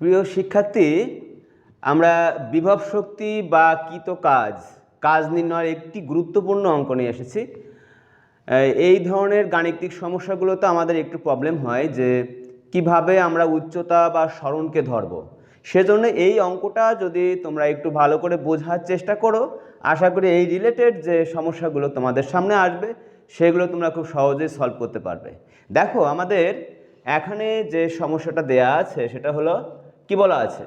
প্রিয় শিক্ষার্থী, আমরা বিভব শক্তি বা কৃত কাজ কাজ নির্ণয়ের একটি গুরুত্বপূর্ণ অঙ্ক নিয়ে এসেছি। এই- ধরনের গাণিতিক সমস্যাগুলোতে আমাদের একটু প্রবলেম হয় যে, কীভাবে আমরা উচ্চতা বা স্মরণকে ধরব। সেজন্য এই অঙ্কটা যদি তোমরা একটু ভালো করে বোঝার চেষ্টা করো, আশা করি এই রিলেটেড যে সমস্যাগুলো তোমাদের সামনে আসবে, সেগুলো তোমরা খুব সহজেই সলভ করতে পারবে। দেখো, আমাদের এখানে যে সমস্যাটা দেয়া আছে, সেটা হলো কি বলা আছে?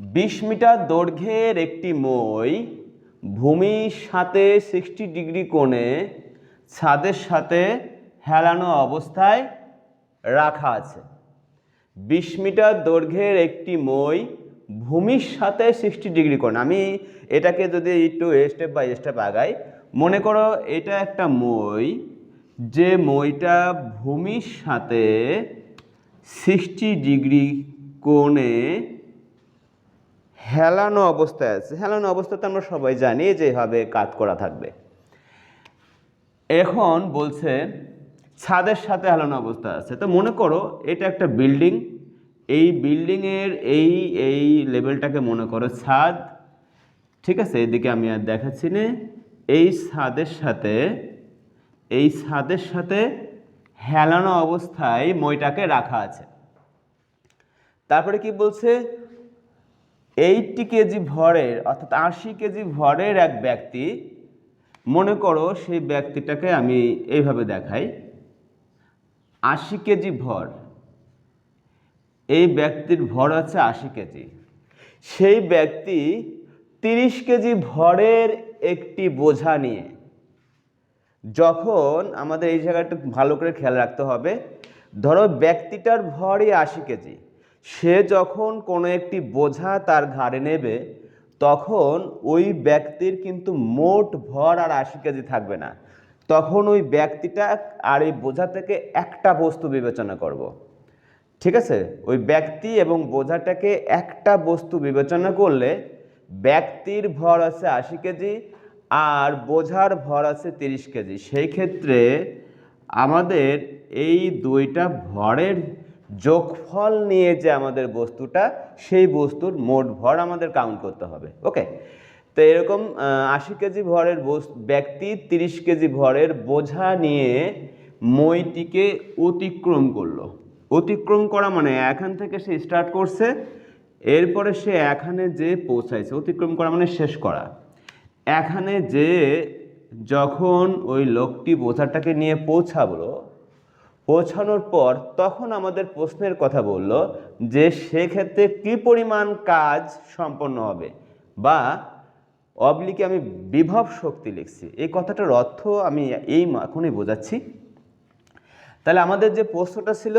বিশ মিটার দৈর্ঘ্যের একটি মই ভূমির সাথে সিক্সটি ডিগ্রি কোণে ছাদের সাথে হেলানো অবস্থায় রাখা আছে। বিশ মিটার দৈর্ঘ্যের একটি মই ভূমির সাথে সিক্সটি ডিগ্রি কোণ। আমি এটাকে যদি একটু স্টেপ বাই স্টেপ আগাই, মনে করো এটা একটা মই, যে মইটা ভূমির সাথে সিক্সটি ডিগ্রি কোণে হেলানো অবস্থায় আছে। হেলানো অবস্থাতে আমরা সবাই জানি যে এভাবে কাজ করা থাকবে। এখন বলছে, ছাদের সাথে হেলানো অবস্থা আছে। তো মনে করো, এটা একটা বিল্ডিং। এই বিল্ডিংয়ের এই এই লেভেলটাকে মনে করো ছাদ। ঠিক আছে, এদিকে আমি আর দেখাচ্ছি না। এই ছাদের সাথে, এই ছাদের সাথে হেলানো অবস্থায় মইটাকে রাখা আছে। তারপরে কি বলছে? এইটটি কেজি ভরের, অর্থাৎ আশি কেজি ভরের এক ব্যক্তি, মনে করো সেই ব্যক্তিটাকে আমি এইভাবে দেখাই, আশি কেজি ভর, এই ব্যক্তির ভর আছে আশি কেজি। সেই ব্যক্তি তিরিশ কেজি ভরের একটি বোঝা নিয়ে, যখন আমাদের এই জায়গাটা ভালো করে খেয়াল রাখতে হবে, ধরো ব্যক্তিটার ভরই আশি কেজি। সে যখন কোনো একটি বোঝা তার ঘাড়ে নেবে, তখন ওই ব্যক্তির কিন্তু মোট ভর আর আশি কেজি থাকবে না। তখন ওই ব্যক্তিটা আর এই বোঝা থেকে একটা বস্তু বিবেচনা করব। ঠিক আছে? ওই ব্যক্তি এবং বোঝাটাকে একটা বস্তু বিবেচনা করলে ব্যক্তির ভর আছে আশি কেজি আর বোঝার ভর আছে তিরিশ কেজি। সেই ক্ষেত্রে আমাদের এই দুইটা ভরের যোগফল নিয়ে যে আমাদের বস্তুটা, সেই বস্তুর মোট ভর আমাদের কাউন্ট করতে হবে ওকে তো এরকম আশি কেজি ভরের ব্যক্তি তিরিশ কেজি ভরের বোঝা নিয়ে মইটিকে অতিক্রম করল। অতিক্রম করা মানে এখান থেকে সে স্টার্ট করছে, এরপরে সে এখানে যে পৌঁছাইছে, অতিক্রম করা মানে শেষ করা। এখানে যে যখন ওই লোকটি বোঝাটাকে নিয়ে পৌঁছাবলো পৌঁছানোর পর তখন আমাদের প্রশ্নের কথা বলল যে সেক্ষেত্রে কী পরিমাণ কাজ সম্পন্ন হবে? বা অবলিকে আমি বিভব শক্তি লিখছি, এই কথাটার অর্থ আমি এই এখনই বোঝাচ্ছি। তাহলে আমাদের যে প্রশ্নটা ছিল,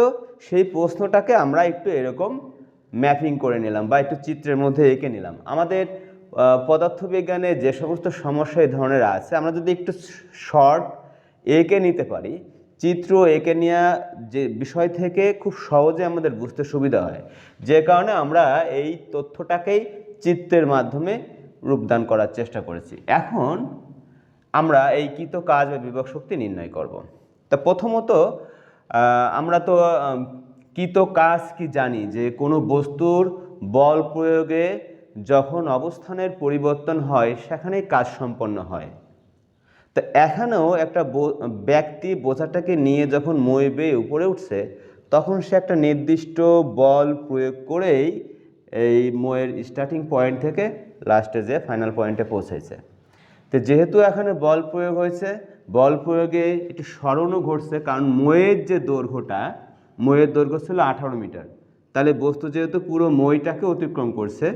সেই প্রশ্নটাকে আমরা একটু এরকম ম্যাপিং করে নিলাম বা একটু চিত্রের মধ্যে এঁকে নিলাম। আমাদের পদার্থবিজ্ঞানে যে সমস্ত সমস্যা এই ধরনের আছে, আমরা যদি একটু শর্ট এঁকে নিতে পারি চিত্র, এঁকে নেওয়া যে বিষয় থেকে খুব সহজে আমাদের বুঝতে সুবিধা হয়। যে কারণে আমরা এই তথ্যটাকেই চিত্রের মাধ্যমে রূপদান করার চেষ্টা করেছি। এখন আমরা এই কৃত কাজ বা বিভব শক্তি নির্ণয় করব। তা প্রথমত আমরা তো কৃত কাজ কি জানি? যে কোনো বস্তুর বল প্রয়োগে যখন অবস্থানের পরিবর্তন হয়, সেখানেই কাজ সম্পন্ন হয়। তো এখানেও একটা ব্যক্তি বোঝাটাকে নিয়ে যখন মই বেয়ে উপরে উঠছে, তখন সে একটা নির্দিষ্ট বল প্রয়োগ করেই এই ময়ের স্টার্টিং পয়েন্ট থেকে লাস্টে যে ফাইনাল পয়েন্টে পৌঁছেছে তো যেহেতু এখানে বল প্রয়োগ হয়েছে, বল প্রয়োগে একটু স্মরণও ঘটছে, কারণ ময়ের যে দৈর্ঘ্যটা, ময়ের দৈর্ঘ্য ছিল আঠারো মিটার। তাহলে বস্তু যেহেতু পুরো মইটাকে অতিক্রম করছে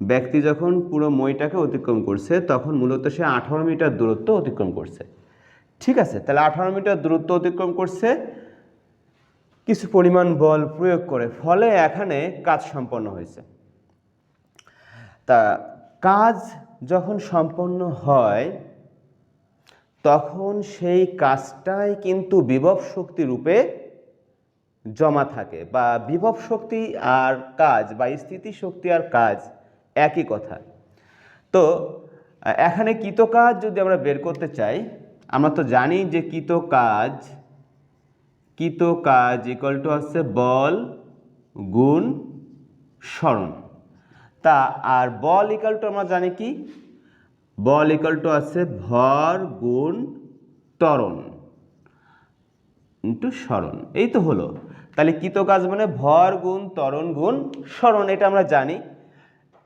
ব্যক্তি যখন পুরো মইটাকে অতিক্রম করছে, তখন মূলত সে আঠারো মিটার দূরত্ব অতিক্রম করছে। ঠিক আছে, তাহলে আঠারো মিটার দূরত্ব অতিক্রম করছে, কিছু পরিমাণ বল প্রয়োগ করে, ফলে এখানে কাজ সম্পন্ন হয়েছে। তা কাজ যখন সম্পন্ন হয়, তখন সেই কাজটাই কিন্তু বিভব শক্তি রূপে জমা থাকে, বা বিভব শক্তি আর কাজ, বা স্থিতি শক্তি আর কাজ একই কথা। তো, এখানে কৃত কাজ যদি আমরা বের করতে চাই, আমরা তো জানি যে কৃত কাজ কৃত কাজ ইকুয়াল টু হচ্ছে বল গুণ স্মরণ। তা আর বল ইকাল টু আমরা জানি কি? বল ইকাল টু আছে ভর গুণ ত্বরণ ইন্টু স্মরণ। এই তো হলো। তাহলে কৃত কাজ মানে ভর গুণ ত্বরণ গুণ স্মরণ, এটা আমরা জানি।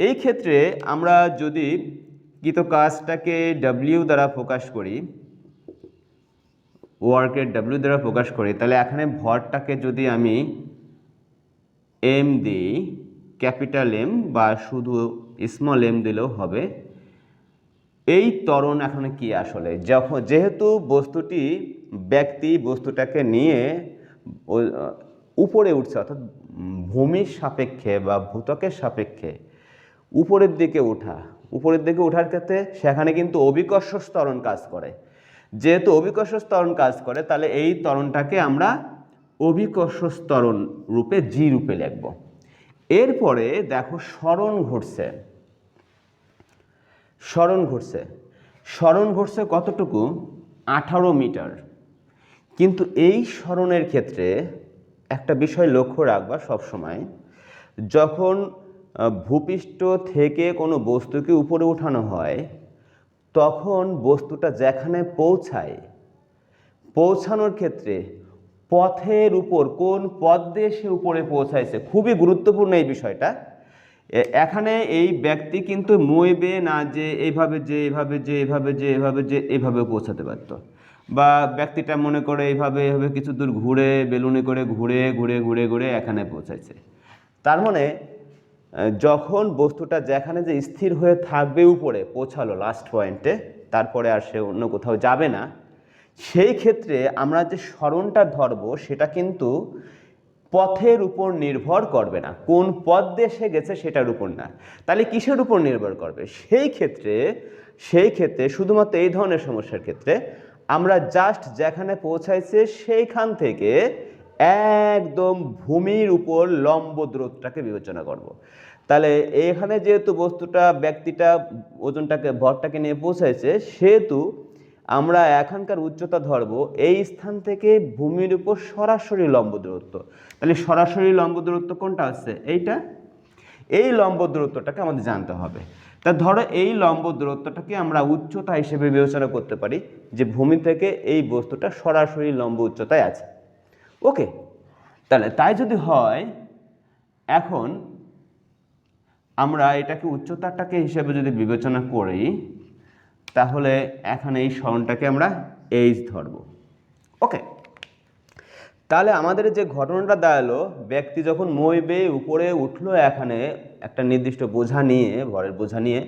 এই ক্ষেত্রে আমরা যদি কৃত কাজটাকে ডাব্লিউ দ্বারা প্রকাশ করি ওয়ার্কের ডাব্লিউ দ্বারা প্রকাশ করি, তাহলে এখানে ভরটাকে যদি আমি এম দিই ক্যাপিটাল এম বা শুধু স্মল এম দিলেও হবে, এই ত্বরণ এখানে কি আসলে? যখন, যেহেতু বস্তুটি ব্যক্তি বস্তুটাকে নিয়ে উপরে উঠছে, অর্থাৎ ভূমির সাপেক্ষে বা ভূতকের সাপেক্ষে উপরের দিকে ওঠা। উপরের দিকে ওঠার ক্ষেত্রে সেখানে কিন্তু অভিকর্ষ স্তরণ কাজ করে। যেহেতু অভিকর্ষ স্তরণ কাজ করে, তাহলে এই ত্বরণটাকে আমরা অভিকর্ষ স্তরণ রূপে জি রূপে লিখব। এরপরে দেখো স্মরণ ঘটছে। স্মরণ ঘটছে। স্মরণ ঘটছে কতটুকু? আঠারো মিটার। কিন্তু এই স্মরণের ক্ষেত্রে একটা বিষয় লক্ষ্য রাখবা সবসময়, যখন ভূপৃষ্ঠ থেকে কোনো বস্তুকে উপরে ওঠানো হয়, তখন বস্তুটা যেখানে পৌঁছায়, পৌঁছানোর ক্ষেত্রে পথের উপর কোন পথ দিয়ে সে উপরে পৌঁছাইছে, খুবই গুরুত্বপূর্ণ এই বিষয়টা। এখানে এই ব্যক্তি কিন্তু মইবে না যে এইভাবে যে এইভাবে যে এইভাবে যে এইভাবে যে, এইভাবে পৌঁছাতে পারতো। বা ব্যক্তিটা মনে করে এইভাবে এইভাবে কিছু দূর ঘুরে, বেলুনে করে ঘুরে ঘুরে ঘুরে ঘুরে এখানে পৌঁছাইছে। তার মানে যখন বস্তুটা যেখানে যে স্থির হয়ে থাকবে উপরে পৌঁছালো লাস্ট পয়েন্টে তারপরে আর সে অন্য কোথাও যাবে না, সেই ক্ষেত্রে আমরা যে স্মরণটা ধরবো সেটা কিন্তু পথের উপর নির্ভর করবে না। কোন পথ দেশে গেছে সেটার উপর না। তাহলে কিসের উপর নির্ভর করবে? সেই ক্ষেত্রে সেই ক্ষেত্রে শুধুমাত্র এই ধরনের সমস্যার ক্ষেত্রে আমরা জাস্ট যেখানে পৌঁছাইছে সেইখান থেকে একদম ভূমির উপর লম্ব দূরত্বটাকে বিবেচনা করব। তাহলে এখানে যেহেতু বস্তুটা, ব্যক্তিটা, ওজনটাকে, ভরটাকে নিয়ে পৌঁছাইছে সেহেতু আমরা এখানকার উচ্চতা ধরব, এই স্থান থেকে ভূমির উপর সরাসরি লম্ব দূরত্ব। তাহলে সরাসরি লম্ব দূরত্ব কোনটা আছে? এইটা? এই লম্ব দূরত্বটাকে আমাদের জানতে হবে। তা ধরো এই লম্ব দূরত্বটাকে আমরা উচ্চতা হিসেবে বিবেচনা করতে পারি, যে ভূমি থেকে এই বস্তুটা সরাসরি লম্ব উচ্চতায় আছে। ওকে? তাহলে তাই যদি হয়, এখন আমরা এটাকে উচ্চতাটাকে হিসেবে যদি বিবেচনা করি, তাহলে এখানে এই স্মরণটাকে আমরা এইচ ধরব। ওকে তাহলে আমাদের যে ঘটনাটা দাঁড়াল, ব্যক্তি যখন মই বেয়ে উপরে উঠল এখানে একটা নির্দিষ্ট বোঝা নিয়ে ভরের বোঝা নিয়ে,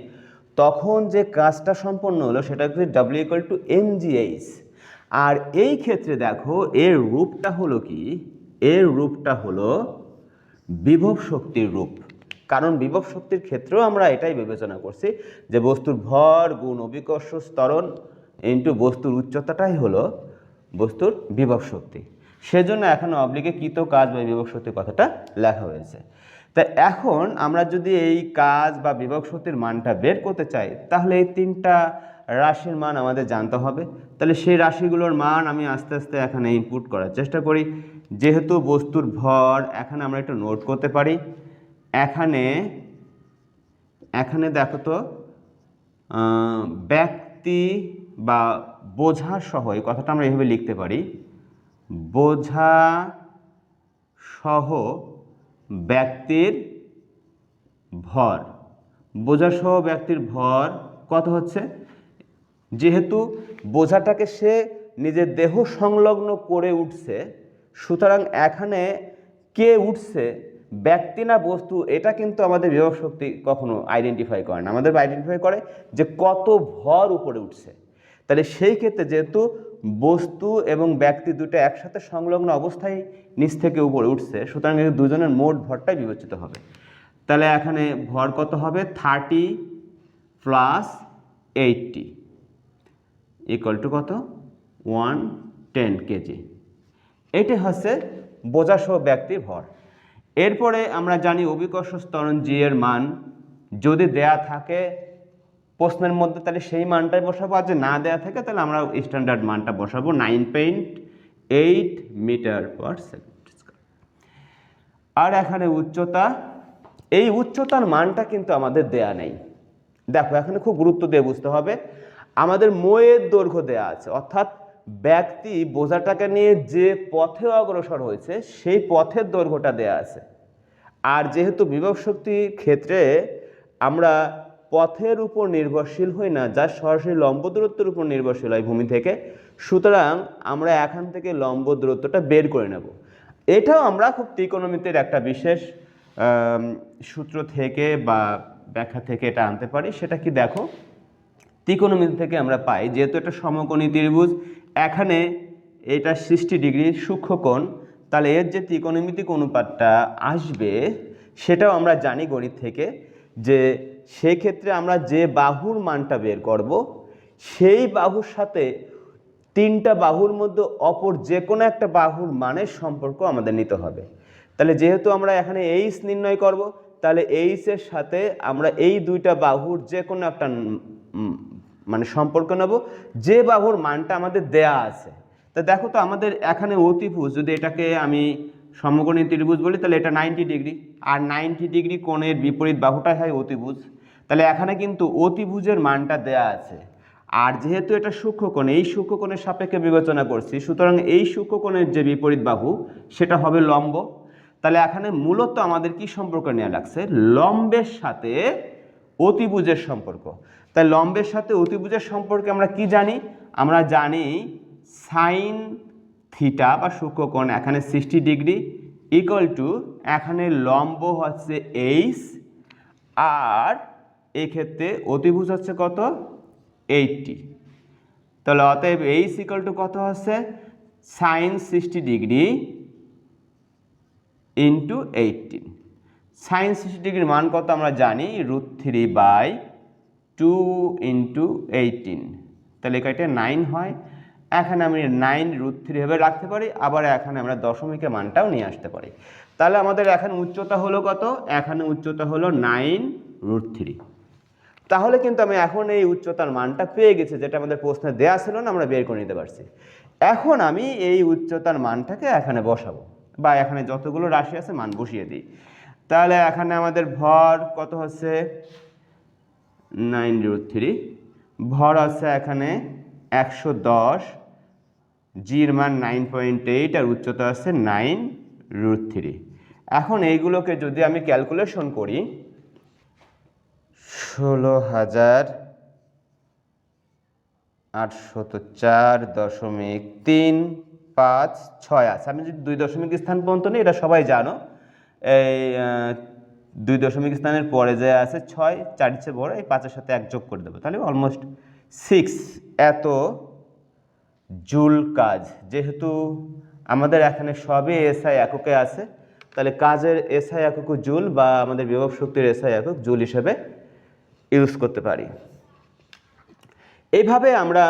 তখন যে কাজটা সম্পন্ন হলো সেটা হচ্ছে ডাব্লিউ ইকুয়াল টু এম আর এই ক্ষেত্রে দেখো, এর রূপটা হলো কি? এর রূপটা হলো বিভব শক্তির রূপ। কারণ বিভব শক্তির ক্ষেত্রেও আমরা এটাই বিবেচনা করছি যে বস্তুর ভর, গুণ, অভিকর্ষ স্তরণ ইন্টু বস্তুর উচ্চতাটাই হলো বস্তুর বিভব শক্তি। সেজন্য এখন অবলিকে কৃত কাজ বা বিভব শক্তির কথাটা লেখা হয়েছে। তা এখন আমরা যদি এই কাজ বা বিভব শক্তির মানটা বের করতে চাই, তাহলে এই তিনটা রাশির মান আমাদের জানতে হবে। তাহলে সেই রাশিগুলোর মান আমি আস্তে আস্তে এখানে ইনপুট করার চেষ্টা করি। যেহেতু বস্তুর ভর এখানে আমরা একটু নোট করতে পারি এখানে এখানে দেখো তো ব্যক্তি বা বোঝা সহ, এই কথাটা আমরা এইভাবে লিখতে পারি, বোঝা সহ ব্যক্তির ভর। বোঝা সহ ব্যক্তির ভর কত হচ্ছে? যেহেতু বোঝাটাকে সে নিজের দেহ সংলগ্ন করে উঠছে, সুতরাং এখানে কে উঠছে? ব্যক্তি না বস্তু, এটা কিন্তু আমাদের বিভব শক্তি কখনো আইডেন্টিফাই করে না। আমাদের আইডেন্টিফাই করে যে কত ভর উপরে উঠছে। তাহলে সেই ক্ষেত্রে যেহেতু বস্তু এবং ব্যক্তি দুটো একসাথে সংলগ্ন অবস্থায় নিচ থেকে উপরে উঠছে, সুতরাং দুজনের মোট ভরটাই বিবেচিত হবে। তাহলে এখানে ভর কত হবে? Thirty plus eighty equal to কত? ওয়ান টেন কেজি এটি হচ্ছে বোঝাসহ ব্যক্তির ভর। এরপরে আমরা জানি অভিকর্ষ স্তরণ জি এর মান। যদি দেয়া থাকে, প্রশ্নের মধ্যে তাহলে সেই মানটাই বসাবো। আর যে না দেয়া থাকে, তাহলে আমরা স্ট্যান্ডার্ড মানটা বসাবো nine point eight metre per second আর এখানে উচ্চতা, এই উচ্চতার মানটা কিন্তু আমাদের দেয়া নেই। দেখো, এখানে খুব গুরুত্ব দিয়ে বুঝতে হবে। আমাদের ময়ের দৈর্ঘ্য দেয়া আছে, অর্থাৎ ব্যক্তি বোঝাটাকে নিয়ে যে পথে অগ্রসর হয়েছে, সেই পথের দৈর্ঘ্যটা দেয়া আছে। আর যেহেতু বিভব শক্তির ক্ষেত্রে আমরা পথের উপর নির্ভরশীল হই না, যা সরাসরি লম্ব দূরত্বের উপর নির্ভরশীল হয় ভূমি থেকে, সুতরাং আমরা এখান থেকে লম্ব দূরত্বটা বের করে নেব। এটাও আমরা খুব ত্রিকোণমিতির একটা বিশেষ সূত্র থেকে বা ব্যাখ্যা থেকে এটা আনতে পারি। সেটা কি দেখো? ত্রিকোণমিতি থেকে আমরা পাই, যেহেতু এটা সমকোণী ত্রিভুজ, এখানে এটা সিক্সটি ডিগ্রি সূক্ষ্মকোণ তাহলে এর যে ত্রিকোণমিতিক অনুপাতটা আসবে, সেটাও আমরা জানি গণিত থেকে, যে সেই ক্ষেত্রে আমরা যে বাহুর মানটা বের করব, সেই বাহুর সাথে তিনটা বাহুর মধ্যে অপর যে কোনো একটা বাহুর মানের সম্পর্ক আমাদের নিতে হবে। তাহলে যেহেতু আমরা এখানে এইচ নির্ণয় করব, তাহলে এইচের সাথে আমরা এই দুইটা বাহুর যে কোনো একটা মানে সম্পর্ক নেব। যে বাহুর মানটা আমাদের দেয়া আছে। তা দেখো তো আমাদের এখানে অতিভুজ, যদি এটাকে আমি সমকোণী ত্রিভুজ বলি, তাহলে এটা নাইনটি ডিগ্রি আর নাইনটি ডিগ্রি কোণের বিপরীত বাহুটাই হয় অতিভুজ। তাহলে এখানে কিন্তু অতিভুজের মানটা দেয়া আছে। আর যেহেতু এটা সূক্ষ্মকোণ, এই সূক্ষ্মকোণের সাপেক্ষে বিবেচনা করছি, সুতরাং এই সূক্ষ্মকোণের যে বিপরীত বাহু, সেটা হবে লম্ব। তাহলে এখানে মূলত আমাদের কি সম্পর্ক নেওয়া লাগছে? লম্বের সাথে অতিভুজের সম্পর্ক। তাই লম্বের সাথে অতিভুজের সম্পর্কে আমরা কি জানি? আমরা জানি সাইন থিটা বা সূক্ষ্মকোণ এখানে সিক্সটি ডিগ্রি ইকুয়াল টু এখানে লম্ব হচ্ছে এইচ আর এক্ষেত্রে অতিভুজ হচ্ছে কত? এইটটি তাহলে অতএব এইচ ইকুয়াল টু কত হচ্ছে? Sine sixty degree into eighteen sine sixty ডিগ্রির মান কত আমরা জানি? Root three by two into eighteen. তাহলে এটা নাইন হয়। এখানে আমি নাইন রুট থ্রি ভাবে রাখতে পারি, আবার এখানে আমরা দশমিকের মানটাও নিয়ে আসতে পারি। তাহলে আমাদের এখানে উচ্চতা হলো কত? এখানে উচ্চতা হলো নাইন রুট থ্রি। তাহলে কিন্তু আমি এখন এই উচ্চতার মানটা পেয়ে গেছি, যেটা আমাদের প্রশ্নে দেয়া ছিল না, আমরা বের করে নিতে পারছি। এখন আমি এই উচ্চতার মানটাকে এখানে বসাবো, বা এখানে যতগুলো রাশি আছে মান বসিয়ে দিই। তাহলে এখানে আমাদের ভর কত হচ্ছে? Nine root three. ভর আছে এখানে একশো দশ। জির মান নাইন পয়েন্ট এইট আর উচ্চতা আছে নাইন রুট থ্রি। এখন এইগুলোকে যদি আমি ক্যালকুলেশন করি, ষোলো হাজার আটশত চার দশমিক তিন পাঁচ ছয় আছে। আমি যদি দুই দশমিক স্থান পর্যন্ত নিই, এটা সবাই জানো। এই দুই দশমিক স্থানের পরে যে আছে, ছয়, চার ইচ্ছে বড়, এই পাঁচের সাথে এক যোগ করে দেবো। তাহলে অলমোস্ট সিক্স এত জুল কাজ। যেহেতু আমাদের এখানে সবই এসআই এককে আছে, তাহলে কাজের এসআই একক জুল বা আমাদের বিভব শক্তির এসআই একক জুল হিসেবে ইউজ করতে পারি। এইভাবে আমরা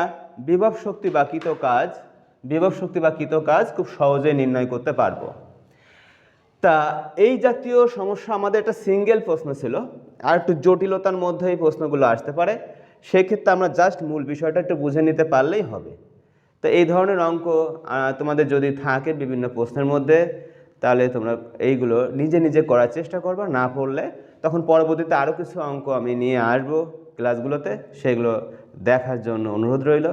বিভব শক্তি বা কৃত কাজ, বিভব শক্তি বা কৃত কাজ খুব সহজে নির্ণয় করতে পারব। তা এই জাতীয় সমস্যা আমাদের একটা সিঙ্গেল প্রশ্ন ছিল। আর একটু জটিলতার মধ্যে এই প্রশ্নগুলো আসতে পারে। সেক্ষেত্রে আমরা জাস্ট মূল বিষয়টা একটু বুঝে নিতে পারলেই হবে। তো এই ধরনের অঙ্ক তোমাদের যদি থাকে বিভিন্ন প্রশ্নের মধ্যে, তাহলে তোমরা এইগুলো নিজে নিজে করার চেষ্টা করবে। না পড়লে তখন পরবর্তীতে আরও কিছু অঙ্ক আমি নিয়ে আসব ক্লাসগুলোতে। সেগুলো দেখার জন্য অনুরোধ রইল।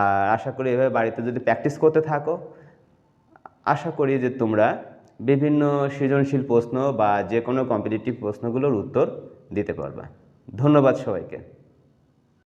আর আশা করি এভাবে বাড়িতে যদি প্র্যাকটিস করতে থাকো, আশা করি যে তোমরা বিভিন্ন সৃজনশীল প্রশ্ন বা যে কোনো কম্পিটিটিভ প্রশ্নগুলোর উত্তর দিতে পারবা। ধন্যবাদ সবাইকে।